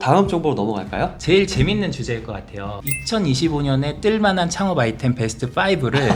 다음 정보로 넘어갈까요? 제일 재밌는 주제일 것 같아요. 2025년에 뜰만한 창업 아이템 베스트 5를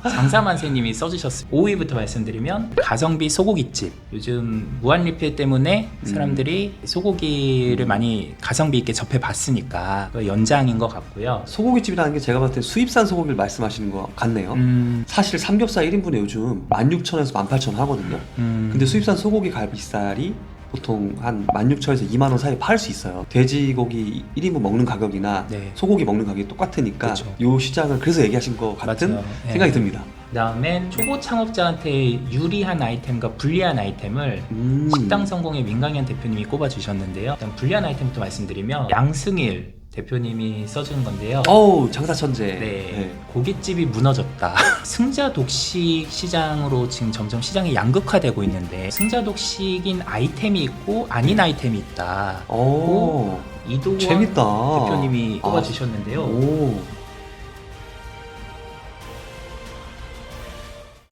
장사만세님이 써주셨어요. 5위부터 말씀드리면 가성비 소고기집. 요즘 무한 리필 때문에 사람들이 소고기를 많이 가성비 있게 접해봤으니까 그 연장인 것 같고요. 소고기집이라는 게 제가 봤을 때 수입산 소고기를 말씀하시는 것 같네요. 음, 사실 삼겹살 1인분에 요즘 16,000원에서 18,000원 하거든요. 음, 근데 수입산 소고기 갈비살이 보통 한 16,000원에서 2만 원 사이에 팔 수 있어요. 돼지고기 1인분 먹는 가격이나 네. 소고기 먹는 가격이 똑같으니까 그쵸. 요 시장을 그래서 얘기하신 것 같은 맞아요. 네. 생각이 듭니다. 그다음엔 초보 창업자한테 유리한 아이템과 불리한 아이템을 음. 식당 성공의 민강현 대표님이 꼽아주셨는데요. 일단 불리한 아이템부터 말씀드리면 양승일 대표님이 써준 건데요. 어우 장사 천재. 네, 고깃집이 무너졌다. 승자 독식 시장으로 지금 점점 시장이 양극화되고 있는데 승자 독식인 아이템이 있고 아닌 아이템이 있다. 오. 이도원 재밌다. 대표님이 아, 꼽아주셨는데요. 오.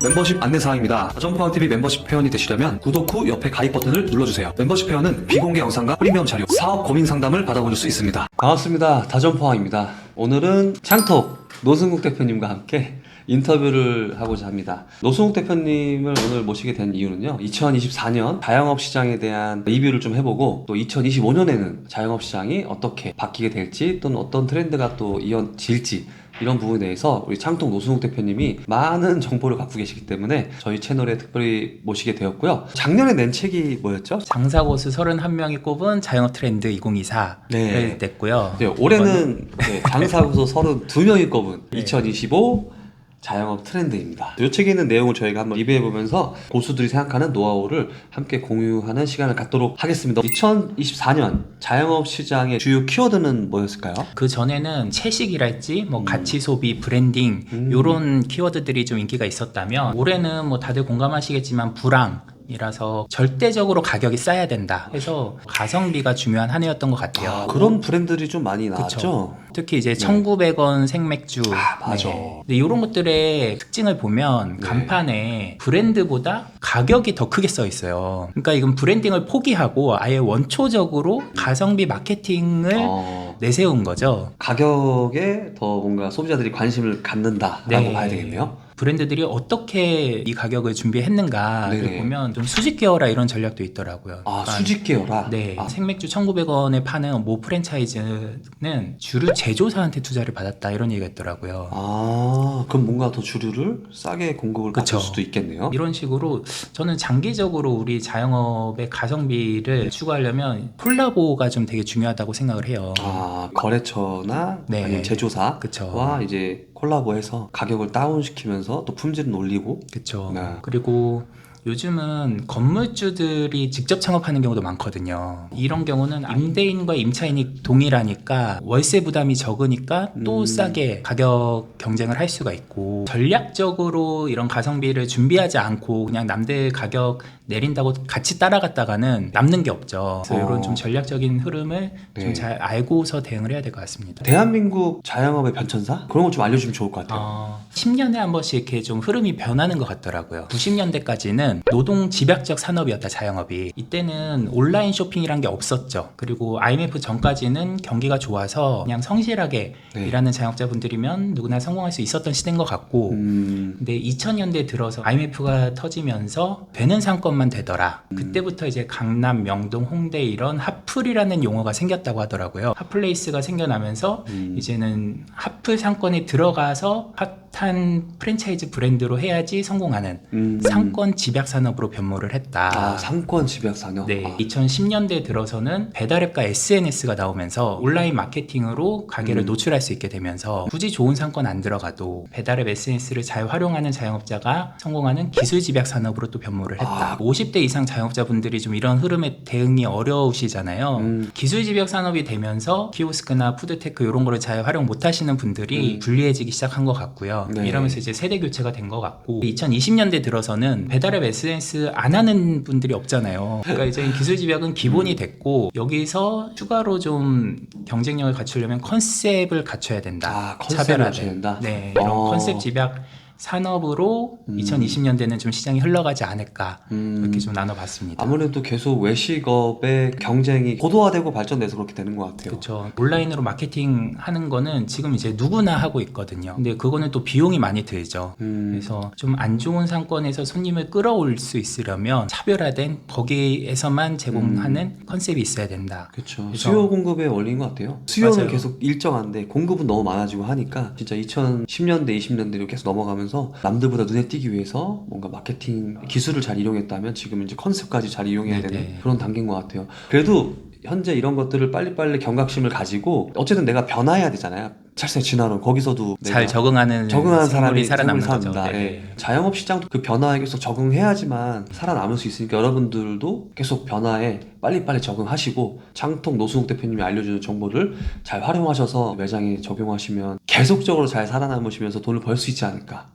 멤버십 안내사항입니다. 점프아웃TV 멤버십 회원이 되시려면 구독 후 옆에 가입 버튼을 눌러주세요. 멤버십 회원은 비공개 영상과 프리미엄 자료, 사업 고민 상담을 받아보실 수 있습니다. 반갑습니다. 다점포항입니다. 오늘은 창톡 노승국 대표님과 함께 인터뷰를 하고자 합니다. 노승국 대표님을 오늘 모시게 된 이유는요. 2024년 자영업 시장에 대한 리뷰를 좀 해보고 또 2025년에는 자영업 시장이 어떻게 바뀌게 될지 또는 어떤 트렌드가 또 이어질지 이런 부분에 대해서 우리 창통 노승욱 대표님이 많은 정보를 갖고 계시기 때문에 저희 채널에 특별히 모시게 되었고요. 작년에 낸 책이 뭐였죠? 장사고수 31명이 꼽은 자영업 트렌드 2024를 네. 냈고요. 네, 올해는 네, 장사고소 32명이 꼽은 네. 2025 자영업 트렌드입니다. 이 책에 있는 내용을 저희가 한번 리뷰해 보면서 고수들이 생각하는 노하우를 함께 공유하는 시간을 갖도록 하겠습니다. 2024년 자영업 시장의 주요 키워드는 뭐였을까요? 그 전에는 채식이랄지 뭐 가치 소비, 브랜딩 음. 요런 키워드들이 좀 인기가 있었다면 올해는 뭐 다들 공감하시겠지만 불황 이라서 절대적으로 가격이 싸야 된다 해서 가성비가 중요한 한 해였던 것 같아요. 아, 그런 브랜드들이 좀 많이 나왔죠? 특히 이제 1,900원 생맥주. 아, 맞아. 근데 이런 것들의 특징을 보면 네. 간판에 브랜드보다 가격이 더 크게 써 있어요. 그러니까 이건 브랜딩을 포기하고 아예 원초적으로 가성비 마케팅을 어, 내세운 거죠. 가격에 더 뭔가 소비자들이 관심을 갖는다라고 네. 봐야 되겠네요. 브랜드들이 어떻게 이 가격을 준비했는가를 네네. 보면 좀 수직 계열화 이런 전략도 있더라고요. 아, 그러니까 수직 계열화? 네, 아, 생맥주 1,900원에 파는 모 프랜차이즈는 주류 제조사한테 투자를 받았다 이런 얘기가 있더라고요. 아, 그럼 뭔가 더 주류를 싸게 공급을 받을 그쵸. 수도 있겠네요. 이런 식으로 저는 장기적으로 우리 자영업의 가성비를 추구하려면 콜라보가 좀 되게 중요하다고 생각을 해요. 아, 거래처나 네. 아니면 제조사와 그쵸. 이제 콜라보해서 가격을 다운시키면서 또 품질은 올리고 그쵸. 네. 그리고 요즘은 건물주들이 직접 창업하는 경우도 많거든요. 이런 경우는 임대인과 임차인이 동일하니까 월세 부담이 적으니까 또 음. 싸게 가격 경쟁을 할 수가 있고 전략적으로 이런 가성비를 준비하지 않고 그냥 남들 가격 내린다고 같이 따라갔다가는 남는 게 없죠. 그래서 어. 이런 좀 전략적인 흐름을 네. 좀 잘 알고서 대응을 해야 될 것 같습니다. 대한민국 자영업의 변천사? 그런 거 좀 알려주면 좋을 것 같아요. 어, 10년에 한 번씩 이렇게 좀 흐름이 변하는 것 같더라고요. 90년대까지는 노동 집약적 산업이었다 자영업이. 이때는 온라인 쇼핑이란 게 없었죠. 그리고 IMF 전까지는 경기가 좋아서 그냥 성실하게 네. 일하는 자영업자분들이면 누구나 성공할 수 있었던 시대인 것 같고. 음, 근데 2000년대 들어서 IMF가 터지면서 되는 상권만 되더라. 음. 그때부터 이제 강남, 명동, 홍대 이런 핫플이라는 용어가 생겼다고 하더라고요. 핫플레이스가 생겨나면서 음. 이제는 핫플 상권에 들어가서 핫 한 프랜차이즈 브랜드로 해야지 성공하는 음. 상권 집약 산업으로 변모를 했다. 아, 상권 집약 산업. 네, 아, 2010년대 들어서는 배달앱과 SNS가 나오면서 온라인 마케팅으로 가게를 음. 노출할 수 있게 되면서 굳이 좋은 상권 안 들어가도 배달앱 SNS를 잘 활용하는 자영업자가 성공하는 기술 집약 산업으로 또 변모를 했다. 아. 50대 이상 자영업자분들이 좀 이런 흐름에 대응이 어려우시잖아요. 음. 기술 집약 산업이 되면서 키오스크나 푸드테크 이런 거를 잘 활용 못 하시는 분들이 음. 불리해지기 시작한 것 같고요. 네. 이러면서 이제 세대 교체가 된 것 같고 2020년대 들어서는 배달앱 SNS 안 하는 분들이 없잖아요. 그러니까 이제 기술 집약은 기본이 음. 됐고 여기서 추가로 좀 경쟁력을 갖추려면 컨셉을 갖춰야 된다. 아, 컨셉을 갖춰야 된다? 네, 이런 어. 컨셉 집약 산업으로 음. 2020년대는 좀 시장이 흘러가지 않을까 음, 이렇게 좀 나눠봤습니다. 아무래도 계속 외식업의 경쟁이 고도화되고 발전돼서 그렇게 되는 것 같아요. 그렇죠. 온라인으로 마케팅 하는 거는 지금 이제 누구나 하고 있거든요. 근데 그거는 또 비용이 많이 들죠. 음, 그래서 좀 안 좋은 상권에서 손님을 끌어올 수 있으려면 차별화된 거기에서만 제공하는 컨셉이 있어야 된다. 그렇죠. 수요 공급의 원리인 것 같아요. 수요는 맞아요. 계속 일정한데 공급은 너무 많아지고 하니까 진짜 2010년대, 20년대로 계속 넘어가면 서 남들보다 눈에 띄기 위해서 뭔가 마케팅 기술을 잘 이용했다면 지금 이제 컨셉까지 잘 이용해야 네네. 되는 그런 단계인 것 같아요. 그래도 현재 이런 것들을 빨리빨리 경각심을 가지고 어쨌든 내가 변화해야 되잖아요. 찰세 진화론 거기서도 잘 적응하는 적응하는 사람이 살아남는 거죠. 삽니다. 네. 예. 자영업 시장도 그 변화에 계속 적응해야지만 살아남을 수 있으니까 여러분들도 계속 변화에 빨리빨리 적응하시고 장통 노수욱 대표님이 알려주는 정보를 잘 활용하셔서 매장에 적용하시면 계속적으로 잘 살아남으시면서 돈을 벌 수 있지 않을까.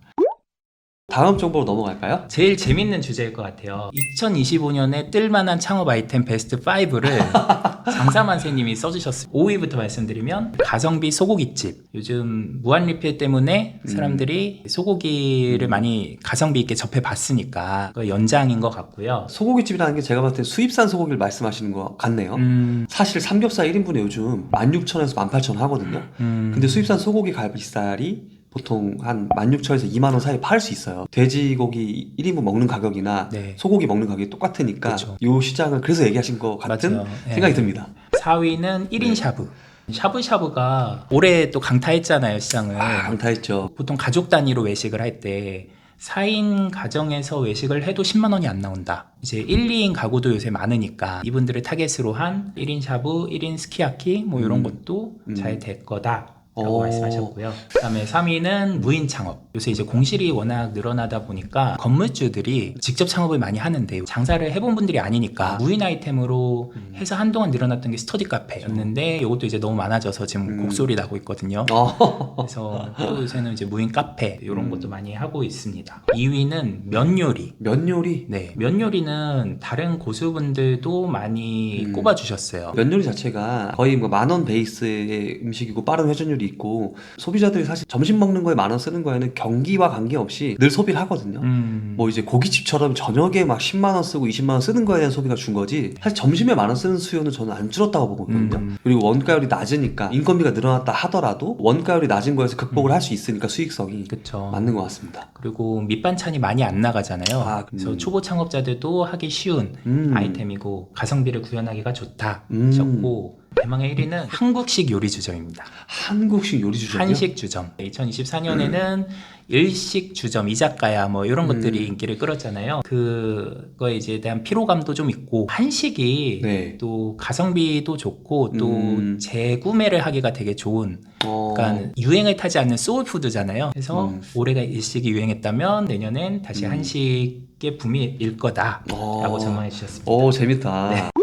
다음 정보로 넘어갈까요? 제일 재밌는 주제일 것 같아요. 2025년에 뜰만한 창업 아이템 베스트 5를 장사만세님이 써주셨어요. 5위부터 말씀드리면 가성비 소고기집. 요즘 무한 리필 때문에 사람들이 소고기를 많이 가성비 있게 접해봤으니까 그 연장인 것 같고요. 소고기집이라는 게 제가 봤을 때 수입산 소고기를 말씀하시는 것 같네요. 음, 사실 삼겹살 1인분에 요즘 16,000원에서 18,000원 하거든요. 음, 근데 수입산 소고기 갈비살이 보통 한 16,000원에서 2만 원 사이에 팔 수 있어요. 돼지고기 1인분 먹는 가격이나 네. 소고기 먹는 가격이 똑같으니까 그쵸. 요 시장을 그래서 얘기하신 것 같은 맞아요. 네. 생각이 듭니다. 4위는 1인 샤브. 샤브샤브가 올해 또 강타했잖아요, 시장을. 아, 강타했죠. 보통 가족 단위로 외식을 할 때 4인 가정에서 외식을 해도 10만 원이 안 나온다. 이제 1, 2인 가구도 요새 많으니까 이분들을 타겟으로 한 1인 샤브, 1인 스키야키 뭐 이런 음. 것도 음. 잘 될 거다. 라고 오. 말씀하셨고요. 그 다음에 3위는 무인 창업. 요새 이제 공실이 워낙 늘어나다 보니까 건물주들이 직접 창업을 많이 하는데 장사를 해본 분들이 아니니까 무인 아이템으로 음. 해서 한동안 늘어났던 게 스터디 카페였는데 이것도 이제 너무 많아져서 지금 음. 곡소리 나고 있거든요. 어. 그래서 또 요새는 이제 무인 카페 이런 음. 것도 많이 하고 있습니다. 2위는 면 요리. 면 요리. 네, 면 요리는 다른 고수분들도 많이 음. 꼽아주셨어요. 면 요리 자체가 거의 뭐 만원 베이스의 음식이고 빠른 회전율이 있고 소비자들이 사실 점심 먹는 거에 만 원 쓰는 거에는 경기와 관계없이 늘 소비를 하거든요. 음, 뭐 이제 고깃집처럼 저녁에 막 10만 원 쓰고 20만 원 쓰는 거에 대한 소비가 준 거지 사실 점심에 만 원 쓰는 수요는 저는 안 줄었다고 보거든요 음. 그리고 원가율이 낮으니까 인건비가 늘어났다 하더라도 원가율이 낮은 거에서 극복을 음. 할수 있으니까 수익성이 그쵸. 맞는 것 같습니다 그리고 밑반찬이 많이 안 나가잖아요. 아, 그래서 음. 초보 창업자들도 하기 쉬운 음. 아이템이고 가성비를 구현하기가 좋다 음. 하셨고 대망의 1위는 한국식 요리 주점입니다. 한국식 요리 주점이요? 한식 주점. 2024년에는 일식 주점, 이자카야 뭐 이런 음. 것들이 인기를 끌었잖아요. 그거에 이제 대한 피로감도 좀 있고 한식이 네. 또 가성비도 좋고 또 음. 재구매를 하기가 되게 좋은 어... 그러니까 유행을 타지 않는 소울푸드잖아요. 그래서 음. 올해가 일식이 유행했다면 내년엔 다시 음. 한식의 붐이 일 거다라고 어... 전망해 주셨습니다. 오 재밌다 네.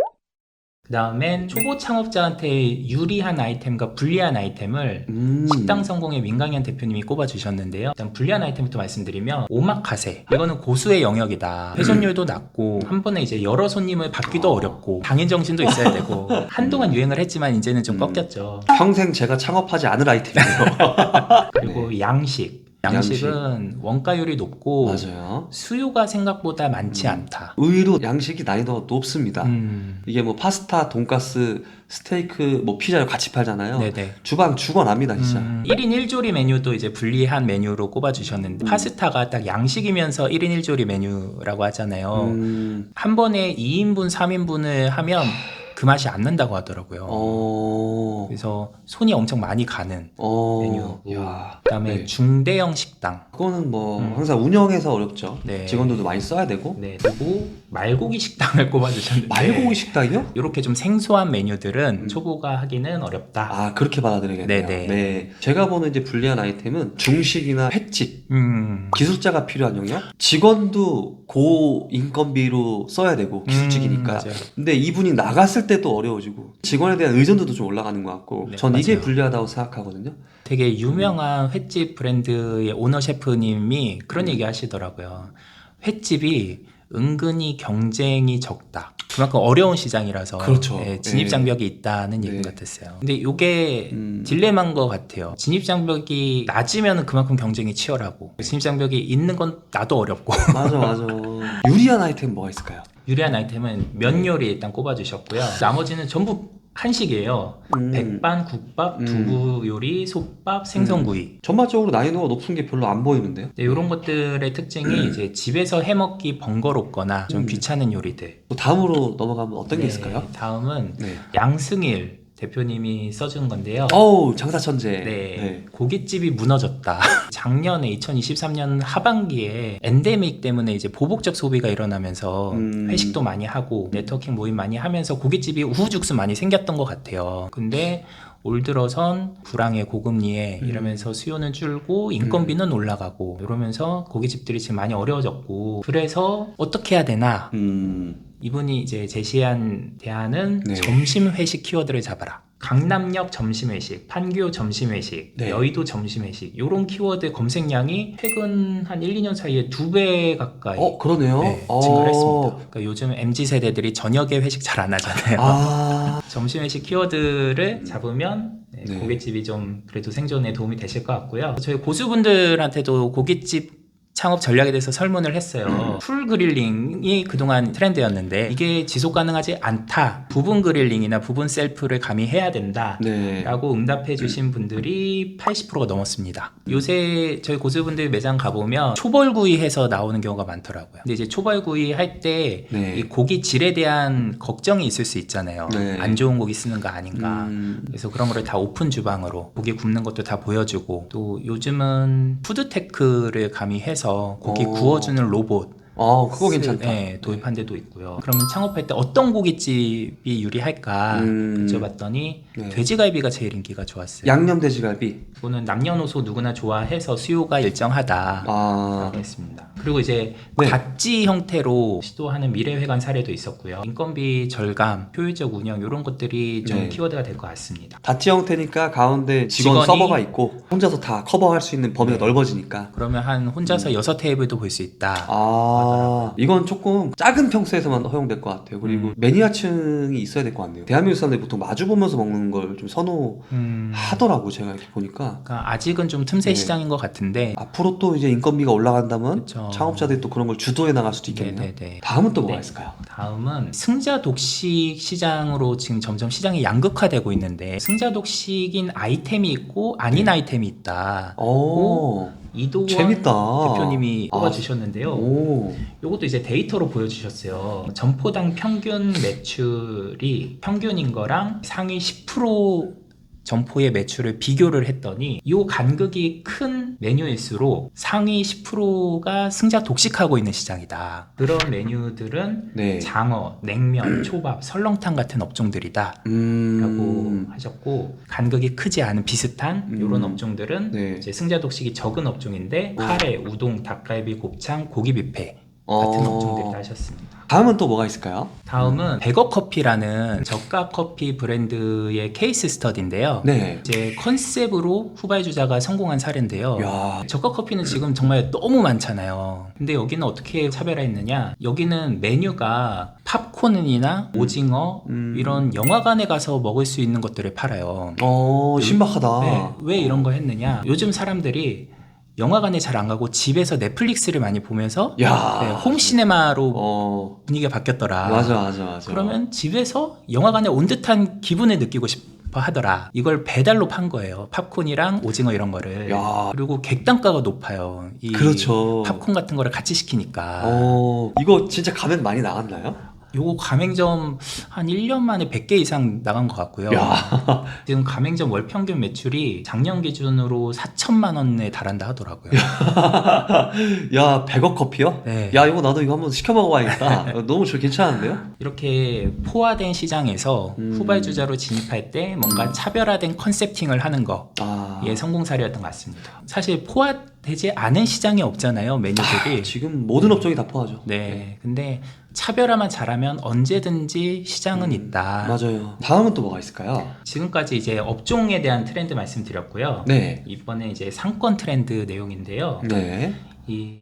그 다음엔 초보 창업자한테 유리한 아이템과 불리한 아이템을 음. 식당 성공의 민강현 대표님이 꼽아주셨는데요. 일단 불리한 아이템부터 말씀드리면 오마카세. 이거는 고수의 영역이다. 회전율도 낮고 한 번에 이제 여러 손님을 받기도 어렵고 당인 정신도 있어야 되고 한동안 유행을 했지만 이제는 좀 음. 꺾였죠. 평생 제가 창업하지 않을 아이템이에요 그리고 양식. 양식은 원가율이 높고 맞아요 수요가 생각보다 많지 음. 않다. 의외로 양식이 난이도가 높습니다 음. 이게 뭐 파스타, 돈가스, 스테이크, 뭐 피자를 같이 팔잖아요. 네네. 주방 죽어납니다, 진짜. 음, 1인 1조리 메뉴도 이제 불리한 메뉴로 꼽아주셨는데 음. 파스타가 딱 양식이면서 1인 1조리 메뉴라고 하잖아요. 음, 한 번에 2인분, 3인분을 하면 그 맛이 안 난다고 하더라고요. 어, 그래서 손이 엄청 많이 가는 어, 메뉴. 야, 그다음에 네. 중대형 식당. 그거는 뭐 음. 항상 운영해서 어렵죠. 네. 직원들도 많이 써야 되고. 네. 그리고 말고기 식당을 꼽아주셨는데 말고기 식당이요? 이렇게 좀 생소한 메뉴들은 음. 초보가 하기는 어렵다. 아, 그렇게 받아들여야겠네요. 네네. 네. 제가 보는 이제 불리한 아이템은 중식이나 횟집, 음. 기술자가 필요한 영역? 직원도 고 인건비로 써야 되고, 기술직이니까. 음. 근데 이분이 나갔을 때도 어려워지고, 직원에 대한 의존도도 좀 올라가는 것 같고, 네, 전 이게 맞아요. 불리하다고 생각하거든요. 되게 유명한 횟집 브랜드의 오너 셰프님이 그런 음. 얘기 하시더라고요. 횟집이 은근히 경쟁이 적다. 그만큼 어려운 시장이라서 그렇죠. 예, 진입 예. 장벽이 있다는 얘기 네. 같았어요. 근데 이게 음. 딜레마인 것 같아요. 진입 장벽이 낮으면 그만큼 경쟁이 치열하고 진입 장벽이 있는 건 나도 어렵고 맞아 맞아. 유리한 아이템 뭐가 있을까요? 유리한 아이템은 면 요리 일단 꼽아주셨고요. 나머지는 전부 한식이에요. 음. 백반, 국밥, 음. 두부 요리, 솥밥, 생선구이. 전반적으로 난이도가 높은 게 별로 안 보이는데요. 네, 이런 것들의 특징이 이제 집에서 해먹기 번거롭거나 좀 음. 귀찮은 요리들. 또 다음으로 넘어가면 어떤 게 네, 있을까요? 다음은 네. 양승일 대표님이 써준 건데요. 어우 장사 천재. 네, 고깃집이 무너졌다. 작년에 2023년 하반기에 엔데믹 때문에 이제 보복적 소비가 일어나면서 음. 회식도 많이 하고 네트워킹 모임 많이 하면서 고깃집이 우후죽순 많이 생겼던 것 같아요. 근데 올 들어선 불황의 고금리에 음. 이러면서 수요는 줄고 인건비는 올라가고 이러면서 고깃집들이 지금 많이 어려워졌고 그래서 어떻게 해야 되나 음. 이분이 이제 제시한 대안은 네. 점심 회식 키워드를 잡아라. 강남역 점심 회식, 판교 점심 회식, 네. 여의도 점심 회식 이런 키워드 검색량이 최근 한 1, 2년 사이에 두 배 가까이 어 그러네요. 네, 어. 증가를 했습니다. 그러니까 요즘 MZ 세대들이 저녁에 회식 잘 안 하잖아요. 아. 점심 회식 키워드를 잡으면 네, 네. 고깃집이 좀 그래도 생존에 도움이 되실 것 같고요. 저희 고수분들한테도 고깃집 창업 전략에 대해서 설문을 했어요. 풀 그릴링이 그동안 트렌드였는데 이게 지속 가능하지 않다. 부분 그릴링이나 부분 셀프를 가미해야 된다. 네. 라고 응답해 주신 분들이 80%가 넘었습니다. 요새 저희 고수분들 매장 가보면 초벌구이 해서 나오는 경우가 많더라고요. 근데 이제 초벌구이 할때이 네. 고기 질에 대한 걱정이 있을 수 있잖아요. 네. 안 좋은 고기 쓰는 거 아닌가. 음. 그래서 그런 거를 다 오픈 주방으로 고기 굽는 것도 다 보여주고 또 요즘은 푸드테크를 가미해서 고기 오. 구워주는 로봇 어 그거 괜찮다. 네, 도입한 데도 있고요. 그러면 창업할 때 어떤 고깃집이 유리할까 음. 여쭤봤더니 네. 돼지갈비가 제일 인기가 좋았어요. 양념 돼지갈비. 이거는 남녀노소 누구나 좋아해서 수요가 일정하다. 아. 라고 했습니다. 그리고 이제 네. 다찌 형태로 시도하는 미래회관 사례도 있었고요. 인건비 절감, 효율적 운영 이런 것들이 좀 네. 키워드가 될 것 같습니다. 다치 형태니까 가운데 직원 직원이- 서버가 있고 혼자서 다 커버할 수 있는 범위가 네. 넓어지니까. 그러면 한 혼자서 여섯 테이블도 볼 수 있다. 음. 아, 이건 조금 작은 평수에서만 허용될 것 같아요. 그리고 음. 매니아층이 있어야 될 것 같네요. 대한민국 사람들이 보통 마주 보면서 먹는 걸 좀 선호하더라고, 음, 제가 이렇게 보니까. 그러니까 아직은 좀 틈새 네. 시장인 것 같은데. 앞으로 또 이제 인건비가 올라간다면 그쵸. 창업자들이 또 그런 걸 주도해 나갈 수도 있겠네요. 네네네. 다음은 또 뭐가 네. 있을까요? 다음은 승자 독식 시장으로 지금 점점 시장이 양극화되고 있는데 승자 독식인 아이템이 있고 아닌 네. 아이템이 있다. 오, 이도원 재밌다. 대표님이 아, 뽑아주셨는데요. 오, 이것도 이제 데이터로 보여주셨어요. 점포당 평균 매출이 평균인 거랑 상위 10% 점포의 매출을 비교를 했더니 이 간극이 큰 메뉴일수록 상위 10%가 승자 독식하고 있는 시장이다. 그런 메뉴들은 네. 장어, 냉면, 초밥, 설렁탕 같은 업종들이다. 음, 라고 하셨고 간극이 크지 않은 비슷한 음. 이런 업종들은 네. 승자 독식이 적은 업종인데 어. 카레, 우동, 닭갈비, 곱창, 고기 뷔페 같은 어. 업종들이다 하셨습니다. 다음은 또 뭐가 있을까요? 다음은 백업 커피라는 저가 커피 브랜드의 케이스 스터디인데요. 네. 이제 컨셉으로 후발주자가 성공한 사례인데요. 야, 저가 커피는 지금 정말 너무 많잖아요. 근데 여기는 어떻게 차별화했느냐? 여기는 메뉴가 팝콘이나 오징어 음. 이런 영화관에 가서 먹을 수 있는 것들을 팔아요. 어, 신박하다. 네, 왜 이런 거 했느냐? 요즘 사람들이 영화관에 잘 안 가고 집에서 넷플릭스를 많이 보면서 야, 네, 홈시네마로 어, 분위기가 바뀌었더라. 맞아, 맞아, 맞아. 그러면 집에서 영화관에 온 듯한 기분을 느끼고 싶어 하더라. 이걸 배달로 판 거예요. 팝콘이랑 오징어 이런 거를. 야. 그리고 객단가가 높아요. 이 그렇죠. 팝콘 같은 거를 같이 시키니까. 어, 이거 진짜 가면 많이 나갔나요? 요거 가맹점 한 1년 만에 100개 이상 나간 것 같고요. 야, 지금 가맹점 월 평균 매출이 작년 기준으로 4천만 원에 달한다 하더라고요. 야, 100억 커피요? 네. 야, 이거 나도 이거 한번 시켜 먹어봐야겠다. 어, 너무 좋 괜찮은데요? 이렇게 포화된 시장에서 음. 후발주자로 진입할 때 뭔가 차별화된 컨셉팅을 하는 거. 아, 예, 성공 사례였던 것 같습니다. 사실 포화 되지 않은 시장이 없잖아요, 메뉴들이. 지금 모든 업종이 다 포하죠. 네, 근데 차별화만 잘하면 언제든지 시장은 음, 있다. 맞아요. 다음은 또 뭐가 있을까요? 지금까지 이제 업종에 대한 트렌드 말씀드렸고요. 네. 이번에 이제 상권 트렌드 내용인데요. 네. 이